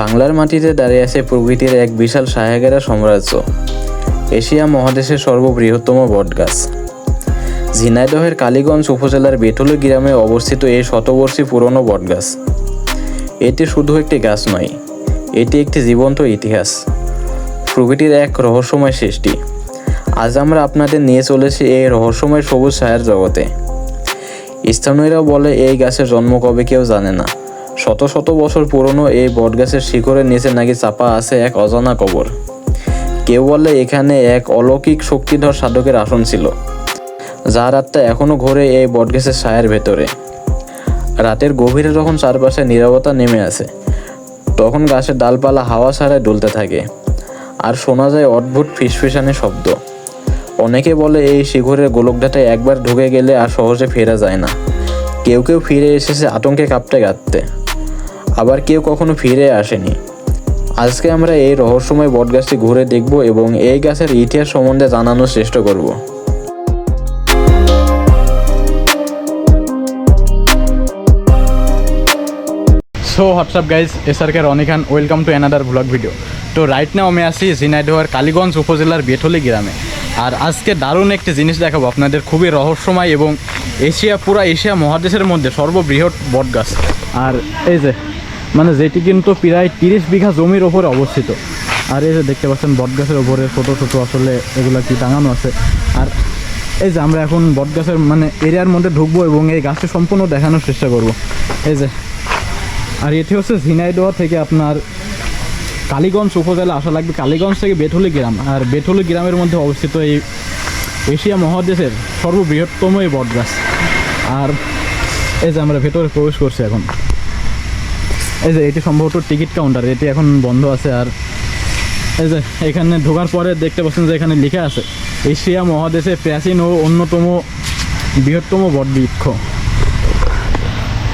বাংলার মাটিতে দাঁড়িয়ে আছে প্রকৃতির এক বিশাল সায়াগেরা সাম্রাজ্য। এশিয়া মহাদেশের সর্ববৃহত্তম বটগাছ। ঝিনাইদহের কালীগঞ্জ উপজেলার বেটুলি গ্রামে অবস্থিত এই শতবর্ষী পুরনো বটগাছ। এটি শুধু একটি গাছ নয়, এটি একটি জীবন্ত ইতিহাস। প্রকৃতির এক রহস্যময় সৃষ্টি। আজ আমরা আপনাদের নিয়ে চলেছি এই রহস্যময় সবুজ ছায়ার জগতে। স্থানীয়রা বলে এই গাছের জন্ম কবে কেউ জানে না। শত শত বছর পুরনো এই বটগাছের শিখরের নিচে নাকি চাপা আছে এক অজানা কবর। কেউ বলে এখানে এক অলৌকিক শক্তিধর সাধকের আসন ছিল, যার আত্মা এখনও ঘোরে এই বটগাছের ছায়ার ভেতরে। রাতের গভীরে যখন চারপাশে নীরবতা নেমে আসে, তখন গাছের ডালপালা হাওয়া ছাড়ায় দুলতে থাকে, আর শোনা যায় অদ্ভুত ফিসফিসানি শব্দ। অনেকে বলে এই শিখরের গোলকধাটায় একবার ঢুকে গেলে আর সহজে ফেরা যায় না। কেউ কেউ ফিরে এসেছে আতঙ্কে কাঁপতে কাঁপতে। আবার কেউ কখনো ফিরে আসেনি। আজকে আমরা এই রহস্যময় বটগাছটি ঘুরে দেখব এবং এই গাছের ইতিহাস সম্বন্ধে জানানোর চেষ্টা করব। So WhatsApp guys S SRK Rony Khan welcome to another blog video তো রাইট নাও আমি আসি ঝিনাইদহের কালীগঞ্জ উপজেলার বেঠলি গ্রামে। আর আজকে দারুণ একটি জিনিস দেখাবো আপনাদের। খুবই রহস্যময় এবং এশিয়া, পুরা এশিয়া মহাদেশের মধ্যে সর্ববৃহৎ বটগাছ। আর এই যে মানে যেটি কিন্তু প্রায় তিরিশ বিঘা জমির ওপরে অবস্থিত। আর এই যে দেখতে পাচ্ছেন বটগাছের ওপরে ছোটো ছোটো আসলে এগুলো কি টাঙানো আছে। আর এই যে আমরা এখন বটগাছের মানে এরিয়ার মধ্যে ঢুকবো এবং এই গাছটি সম্পূর্ণ দেখানোর চেষ্টা করব। এই যে, আর এটি হচ্ছে ঝিনাইদহ থেকে আপনার কালীগঞ্জ উপজেলা আসা লাগবে কালীগঞ্জ থেকে বেঠলি গ্রাম। আর বেঠলি গ্রামের মধ্যে অবস্থিত এই এশিয়া মহাদেশের সর্ববৃহত্তম এই বটগাছ আর এই যে আমরা ভেতরে প্রবেশ করছি এখন। এই যে, এটি সম্ভবত টিকিট কাউন্টার, এটি এখন বন্ধ আছে আর এই যে, এখানে ঢোকার পরে দেখতে পাচ্ছেন যে এখানে লেখা আছে, এশিয়া মহাদেশে প্রাচীন ও অন্যতম বৃহত্তম বটবৃক্ষ।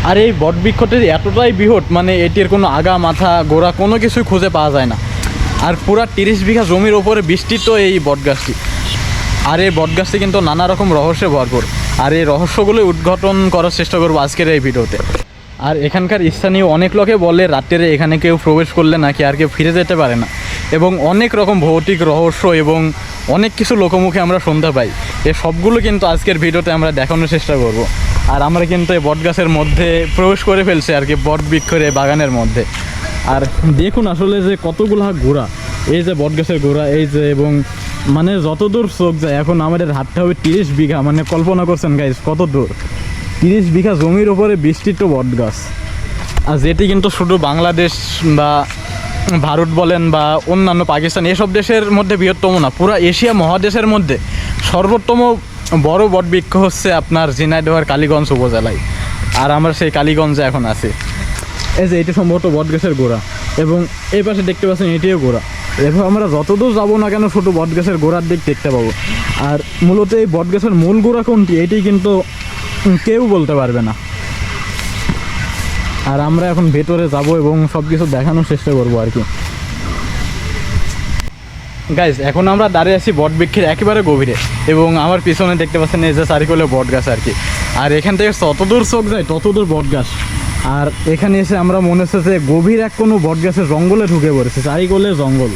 আর এই বটবৃক্ষটির এতটাই বৃহৎ মানে এটির কোনো আগা, মাথা, গোড়া কোনো কিছুই খুঁজে পাওয়া যায় না। আর পুরা তিরিশ বিঘা জমির ওপরে বিস্তৃত এই বটগাছটি। আর এই বটগাছটি কিন্তু নানা রকম রহস্যে ভরপুর। আর এই রহস্যগুলো উদ্ঘাটন করার চেষ্টা করব আজকের এই ভিডিওতে। আর এখানকার স্থানীয় অনেক লোকে বলে রাত্রে এখানে কেউ প্রবেশ করলে নাকি আর কেউ ফিরে যেতে পারে না। এবং অনেক রকম ভৌতিক রহস্য এবং অনেক কিছু লোকমুখে আমরা শুনতে পাই। এ সবগুলো কিন্তু আজকের ভিডিওতে আমরা দেখানোর চেষ্টা করব। আর আমরা কিন্তু এই বটগাছের মধ্যে প্রবেশ করে ফেলছি আর কি, বট এই বাগানের মধ্যে। আর দেখুন আসলে যে কতগুলা গোড়া এই যে বটগাছের গোড়া এই যে এবং মানে যতদূর চোখ যায়, এখন আমাদের হাতটা হবে তিরিশ বিঘা মানে কল্পনা করছেন গাইজ কত দূর? তিরিশ বিঘা জমির ওপরে বিস্তৃত বটগাছ আর যেটি কিন্তু শুধু বাংলাদেশ বা ভারত বলেন বা অন্যান্য পাকিস্তান এসব দেশের মধ্যে বৃহত্তম না পুরো এশিয়া মহাদেশের মধ্যে সর্বোত্তম বড় বটবৃক্ষ হচ্ছে আপনার ঝিনাইদহের কালীগঞ্জ উপজেলায়। আর আমরা সেই কালীগঞ্জে এখন আছি। এই যে এটি সম্ভবত বটগাছের গোড়া এবং এই পাশে দেখতে পাচ্ছেন এটিও গোড়া। এবার আমরা যতদূর যাব না কেন ছোটো বটগাছের গোড়ার দিক দেখতে পাবো। আর মূলত এই বটগাছের মূল গোড়া কোনটি এটি কিন্তু কেউ বলতে পারবে না। আর আমরা এখন ভেতরে যাব এবং সব কিছু দেখানোর চেষ্টা করব আর কি। গাইজ এখন আমরা দাঁড়িয়ে আছি বট বৃক্ষের একেবারে গভীরে এবং আমার পিছনে দেখতে পাচ্ছেন এই যে চারিকলে বট গাছ আর কি। আর এখান থেকে যতদূর চোখ যায় ততদূর বট গাছ। আর এখানে এসে আমরা মনে হচ্ছে যে গভীর এক কোনো বট গাছের জঙ্গলে ঢুকে পড়েছে, চারিকলে জঙ্গল।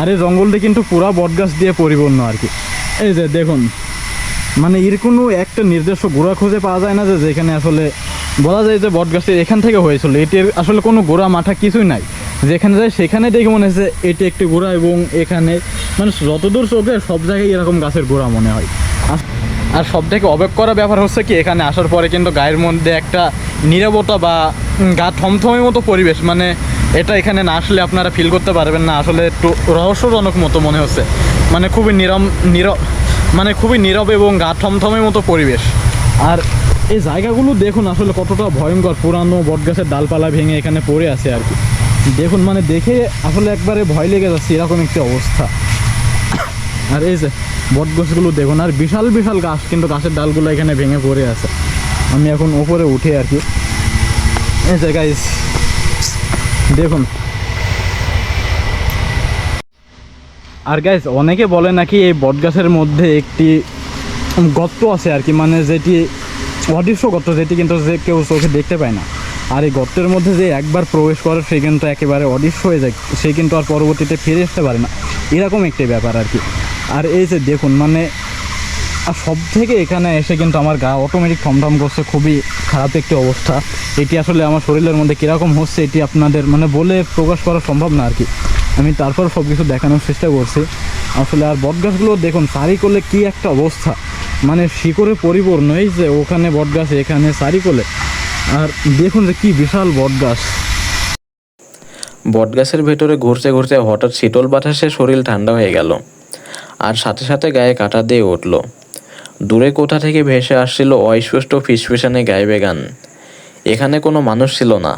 আর এই জঙ্গলটি কিন্তু পুরা বট গাছ দিয়ে পরিপূর্ণ আর কি। এই যে দেখুন মানে এর কোনো একটা নির্দিষ্ট গোড়া খুঁজে পাওয়া যায় না যে যেখানে আসলে বলা যায় যে বট গাছটি এখান থেকে হয়েছিল। এটির আসলে কোনো গোড়া মাথা কিছুই নাই। যেখানে যায় সেখানে দেখে মনে হচ্ছে এটি একটি গোড়া এবং এখানে মানে যতদূর চোখে সব জায়গায় এরকম গাছের গোড়া মনে হয়। আর- সব থেকে অবেক করা ব্যাপার হচ্ছে কি, এখানে আসার পরে কিন্তু গায়ের মধ্যে একটা নীরবতা বা গা থমথমের মতো পরিবেশ মানে এটা এখানে না আসলে আপনারা ফিল করতে পারবেন না। আসলে একটু রহস্যজনক মতো মনে হচ্ছে। মানে খুবই নিরম নীরব মানে খুবই নীরব এবং গা থমথমের মতো পরিবেশ। আর এই জায়গাগুলো দেখুন আসলে কতটা ভয়ঙ্কর, পুরানো বটগাছের ডালপালা ভেঙে এখানে পড়ে আছে আর কি। দেখুন মানে দেখে আসলে একবারে ভয় লেগে যাচ্ছে এরকম একটি অবস্থা। আর এই যে বট গাছগুলো দেখুন, আর বিশাল বিশাল গাছ, কিন্তু গাছের ডালগুলো এখানে ভেঙে পড়ে আছে। আমি এখন ওপরে উঠে আর কি। এই যে গাইস দেখুন আর গাইস অনেকে বলে নাকি এই বটগাছের মধ্যে একটি গর্ত আছে আর কি মানে যেটি অদৃশ্য গর্ত, যেটি কিন্তু যে কেউ চোখে দেখতে পায় না। আর এই গর্তের মধ্যে যে একবার প্রবেশ করে, সে কিন্তু একেবারে অদৃশ্য হয়ে যায়, সে কিন্তু আর পরবর্তীতে ফিরে আসতে পারে না। এরকম একটি ব্যাপার আর কি। আর এই যে দেখুন মানে আর সব থেকে এখানে এসে কিন্তু আমার গা অটোমেটিক থমথম করছে, খুবই খারাপ একটি অবস্থা। এটি আসলে আমার শরীরের মধ্যে কীরকম হচ্ছে, এটি আপনাদের মানে বলে প্রকাশ করা সম্ভব না আর কি। আমি তারপর সব কিছু দেখানোর চেষ্টা করছি। আসলে আর বটগাছগুলো দেখুন, সারি করলে কি একটা অবস্থা। মানে শিকড়ে পরিপূর্ণ, এই যে ওখানে বটগাছ, এখানে সারি করলে আর দেখুন যে কি বিশাল বটগাছ। বটগাছের ভেতরে ঘুরতে ঘুরতে হঠাৎ শীতল বাতাসে শরীর ঠান্ডা হয়ে গেল আর সাথে সাথে গায়ে কাটা দিয়ে উঠল। দূরে কোথা থেকে ভেসে আসছিল অস্পষ্ট ফিসফিসানে গাইবে গান এখানে কোনো মানুষ ছিল না,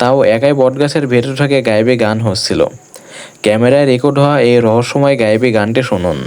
তাও একাই বটগাছের ভেতর থেকে গাইবে গান হচ্ছিল। ক্যামেরায় রেকর্ড হওয়া এই রহস্যময় গায়েবী গানটি শুনুন।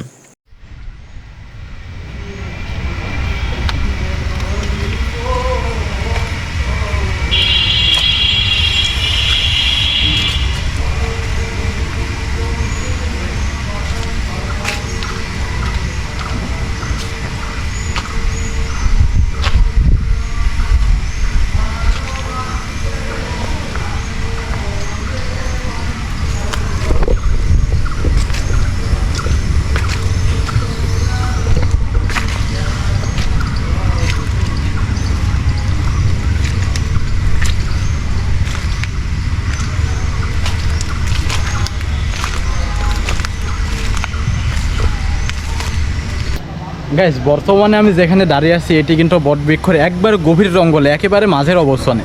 গাইস বর্তমানে আমি যেখানে দাঁড়িয়ে আছি, এটি কিন্তু বটবৃক্ষর একবার গভীর জঙ্গলে, একেবারে মাঝের অবস্থানে।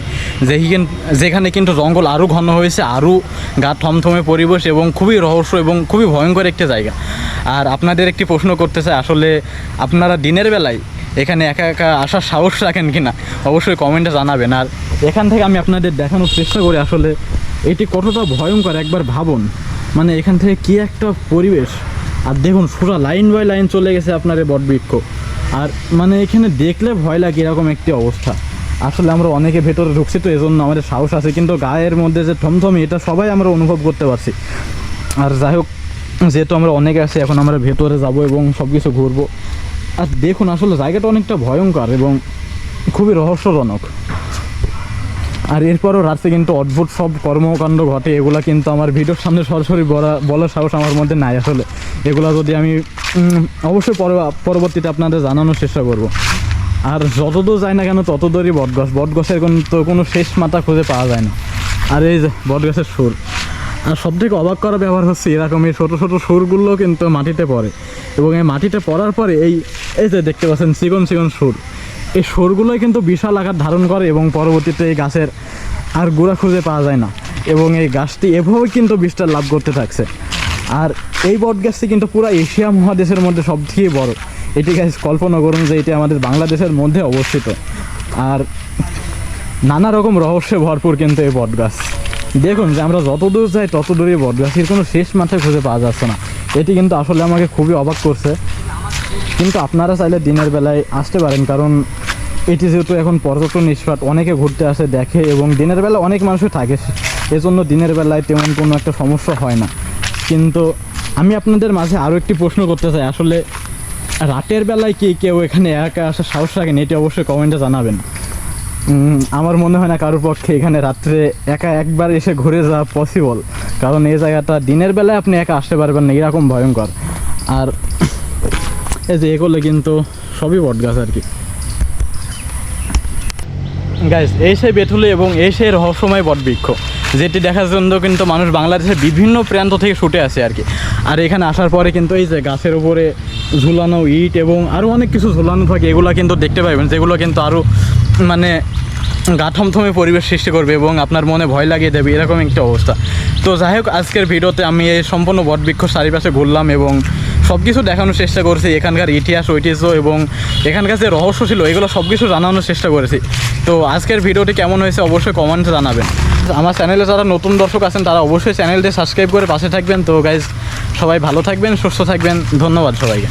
যেখানে কিন্তু জঙ্গল আরও ঘন হয়েছে আরও গা থমথমে পরিবেশ এবং খুবই রহস্য এবং খুবই ভয়ঙ্কর একটি জায়গা। আর আপনাদের একটি প্রশ্ন করতে চাই, আসলে আপনারা দিনের বেলায় এখানে একা একা আসার সাহস রাখেন কি না অবশ্যই কমেন্টে জানাবেন। আর এখান থেকে আমি আপনাদের দেখানোর চেষ্টা করি, আসলে এটি কতটা ভয়ঙ্কর একবার ভাবুন। মানে এখান থেকে কি একটা পরিবেশ আর দেখুন সোজা লাইন বাই লাইন চলে গেছে আপনার এই বটবৃক্ষ। আর মানে এখানে দেখলে ভয় লাগে এরকম একটি অবস্থা। আসলে আমরা অনেকে ভেতরে ঢুকছি তো, এজন্য আমাদের সাহস আছে, কিন্তু গায়ের মধ্যে যে থমথমি, এটা সবাই আমরা অনুভব করতে পারছি। আর যাই হোক, যেহেতু আমরা অনেকে আছি, এখন আমরা ভেতরে যাব এবং সব কিছু ঘুরবো। আর দেখুন, আসলে জায়গাটা অনেকটা ভয়ঙ্কর এবং খুবই রহস্যজনক। আর এরপরও রাতে কিন্তু অদ্ভুত সব কর্মকাণ্ড ঘটে, এগুলো কিন্তু আমার ভিডিওর সামনে সরাসরি বলা, বলার সাহস আমার মধ্যে নাই আসলে। এগুলো যদি আমি অবশ্যই পর- পরবর্তীতে আপনাদের জানানোর চেষ্টা করব। আর যতদূর যায় না কেন ততদূরই বটগাছ। বটগাছের কিন্তু কোনো শেষ মাথা খুঁজে পাওয়া যায় না। আর এই যে বটগাছের সুর। আর সব থেকে অবাক করা ব্যবহার হচ্ছে এরকম এই ছোটো ছোটো সুরগুলো কিন্তু মাটিতে পড়ে। এবং এই মাটিতে পড়ার পরে এই এই যে দেখতে পাচ্ছেন, চিকন চিকন সুর। এই সুরগুলোই কিন্তু বিশাল আকার ধারণ করে এবং পরবর্তীতে এই গাছের আর গোড়া খুঁজে পাওয়া যায় না। এবং এই গাছটি এভাবে কিন্তু বিস্তার লাভ করতে থাকছে। আর এই বট গাছটি কিন্তু পুরো এশিয়া মহাদেশের মধ্যে সব থেকে বড়। এটি গাছ কল্পনা করুন যে এটি আমাদের বাংলাদেশের মধ্যে অবস্থিত। আর নানা রকম রহস্যে ভরপুর কিন্তু এই বট গাছ। দেখুন যে আমরা যত দূর যাই তত দূরই বট গাছের কোনো শেষ মাথায় খুঁজে পাওয়া যাচ্ছে না। এটি কিন্তু আসলে আমাকে খুবই অবাক করছে। কিন্তু আপনারা চাইলে দিনের বেলায় আসতে পারেন, কারণ এটি যেহেতু এখন পর্যটন স্পট, অনেকে ঘুরতে আসে, দেখে এবং দিনের বেলা অনেক মানুষই থাকে, এজন্য দিনের বেলায় তেমন কোনো একটা সমস্যা হয় না। কিন্তু আমি আপনাদের মাঝে আরও একটি প্রশ্ন করতে চাই, আসলে রাতের বেলায় কি কেউ এখানে একা আসার সাহস রাখেন এটি অবশ্যই কমেন্টে জানাবেন। আমার মনে হয় না কারোর পক্ষে এখানে রাত্রে একা একবার এসে ঘুরে যাওয়া পসিবল কারণ এই জায়গাটা দিনের বেলায় আপনি একা আসতে পারবেন না, এরকম ভয়ঙ্কর। আর এই যে এগুলো কিন্তু সবই বট গাছ আর কি। গাইস এই সেই বেথুলি এবং এই সেই রহস্যময় বটবৃক্ষ যেটি দেখার জন্য কিন্তু মানুষ বাংলাদেশের বিভিন্ন প্রান্ত থেকে ছুটে আসে আর কি। আর এখানে আসার পরে কিন্তু এই যে গাছের উপরে ঝুলানো ইট এবং আরও অনেক কিছু ঝুলানো থাকে, এগুলো কিন্তু দেখতে পাবেন যেগুলো কিন্তু আরও মানে গা থমথমে পরিবেশ সৃষ্টি করবে এবং আপনার মনে ভয় লাগিয়ে দেবে, এরকম একটা অবস্থা। তো যাই হোক, আজকের ভিডিওতে আমি এই সম্পূর্ণ বটবৃক্ষ চারিপাশে ঘুরলাম এবং সব কিছু দেখানোর চেষ্টা করেছি, এখানকার ইতিহাস, ঐতিহ্য এবং এখানকার যে রহস্য ছিল, এগুলো সব কিছু জানানোর চেষ্টা করেছি। তো আজকের ভিডিওটি কেমন হয়েছে অবশ্যই কমেন্টে জানাবেন। আমার চ্যানেলে যারা নতুন দর্শক আছেন, তারা অবশ্যই চ্যানেলটি সাবস্ক্রাইব করে পাশে থাকবেন। তো গাইজ সবাই ভালো থাকবেন, সুস্থ থাকবেন। ধন্যবাদ সবাইকে।